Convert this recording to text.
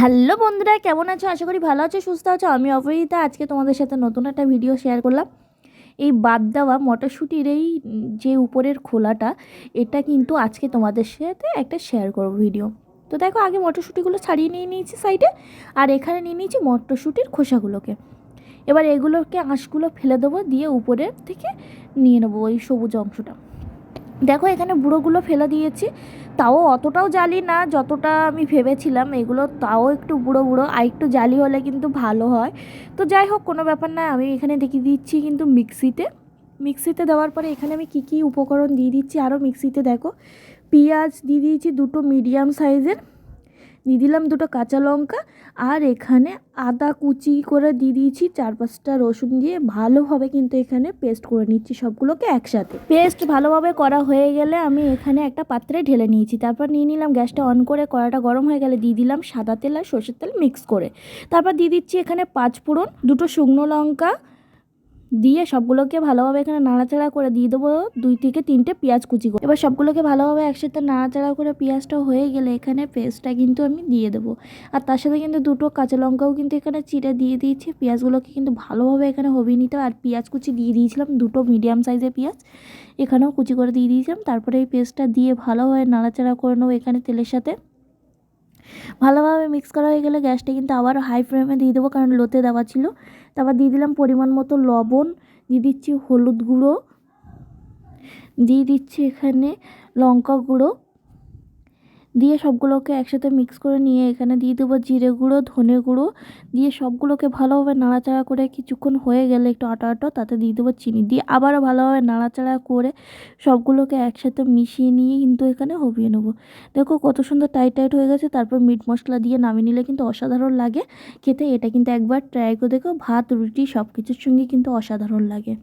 Hello বন্ধুরা, কেমন আছো? আশা করি ভালো আছো, সুস্থ আছো। আমি অপরিতা আজকে তোমাদের সাথে নতুন একটা ভিডিও শেয়ার করলাম। এই বাদ দেওয়া মটরশুঁটির এই যে উপরের খোলাটা, এটা কিন্তু আজকে তোমাদের সাথে একটা শেয়ার করব ভিডিও তো দেখো, আগে মটরশুঁটিগুলো ছাড়িয়ে নিয়ে নিয়েছি সাইডে আর এখানে নিয়ে নিয়েছি মটরশুঁটির খোসাগুলোকে। এবার এগুলোকে আঁশগুলো ফেলে দেবো, দিয়ে উপরের থেকে নিয়ে নেব ওই সবুজ অংশটা। দেখো, এখানে বুড়োগুলো ফেলে দিয়েছি। তাও অতটাও জালি না, যতটা আমি ভেবেছিলাম, এগুলো তাও একটু বুড়ো বুড়ো, আর একটু জালি হলে কিন্তু ভালো হয়। তো যাই হোক, কোনো ব্যাপার না, আমি এখানে দেখিয়ে দিচ্ছি কিন্তু মিক্সিতে। মিক্সিতে দেওয়ার পরে এখানে আমি কী কী উপকরণ দিয়ে দিচ্ছি, আরও মিক্সিতে দেখো। পেঁয়াজ দিয়ে দিয়েছি দুটো মিডিয়াম সাইজের। দিয়ে দিলাম দুটো কাঁচা লঙ্কা আর এখানে আদা কুচি করে দিয়ে দিয়েছি চার পাঁচটা রসুন দিয়ে। ভালোভাবে কিন্তু এখানে পেস্ট করে নিচ্ছি সবগুলোকে একসাথে। পেস্ট ভালোভাবে করা হয়ে গেলে আমি এখানে একটা পাত্রে ঢেলে নিয়েছি। তারপর নিয়ে নিলাম গ্যাসটা অন করে কড়াটা গরম হয়ে গেলে দিয়ে দিলাম সাদা তেল আর সর্ষের তেল মিক্স করে। তারপর দিয়ে দিচ্ছি এখানে পাঁচ ফোড়ন, দুটো শুকনো লঙ্কা দিয়ে সবগুলোকে ভালোভাবে এখানে নাড়াচাড়া করে দিয়ে দেবো দুই থেকে তিনটে পেঁয়াজ কুচি করে। এবার সবগুলোকে ভালোভাবে একসাথে নাড়াচাড়া করে পেঁয়াজটা হয়ে গেলে এখানে পেস্টটা কিন্তু আমি দিয়ে দেবো। আর তার সাথে কিন্তু দুটো কাঁচা লঙ্কাও কিন্তু এখানে চিড়ে দিয়ে দিয়েছি। পেঁয়াজগুলোকে কিন্তু ভালোভাবে এখানে হবিয়ে নিতে আর পেঁয়াজ কুচি দিয়ে দিয়েছিলাম দুটো মিডিয়াম সাইজের পেঁয়াজ। এখানেও কুচি করে দিয়ে দিয়েছিলাম। তারপরে এই পেস্টটা দিয়ে ভালোভাবে নাড়াচাড়া করে নেব এখানে তেলের সাথে। ভালোভাবে মিক্স করা হয়ে গেলে গ্যাসটা কিন্তু আবার হাই ফ্লেমে দিয়ে দেবো, কারণ লোতে দেওয়া ছিল। তারপর দিয়ে দিলাম পরিমাণ মতো লবণ, দিয়ে দিচ্ছি হলুদ গুঁড়ো, দিয়ে দিচ্ছি এখানে লঙ্কা গুঁড়ো। দিয়ে সবগুলোকে একসাথে মিক্স করে নিয়ে এখানে দিয়ে দেবো জিরে গুঁড়ো, ধনে গুঁড়ো। দিয়ে সবগুলোকে ভালোভাবে নাড়াচাড়া করে কিছুক্ষণ হয়ে গেলে একটু আটা আটা, তাতে দিয়ে দেবো চিনি। দিয়ে আবারও ভালোভাবে নাড়াচাড়া করে সবগুলোকে একসাথে মিশিয়ে নিয়ে কিন্তু এখানে হবিয়ে নেব। দেখো কত সুন্দর টাইট টাইট হয়ে গেছে, তারপর মিট মশলা দিয়ে নামিয়ে নিলে কিন্তু অসাধারণ লাগে। খেতে এটা কিন্তু একবার ট্রাই করে দেখো, ভাত, রুটি সব কিছুর সঙ্গে কিন্তু অসাধারণ লাগে।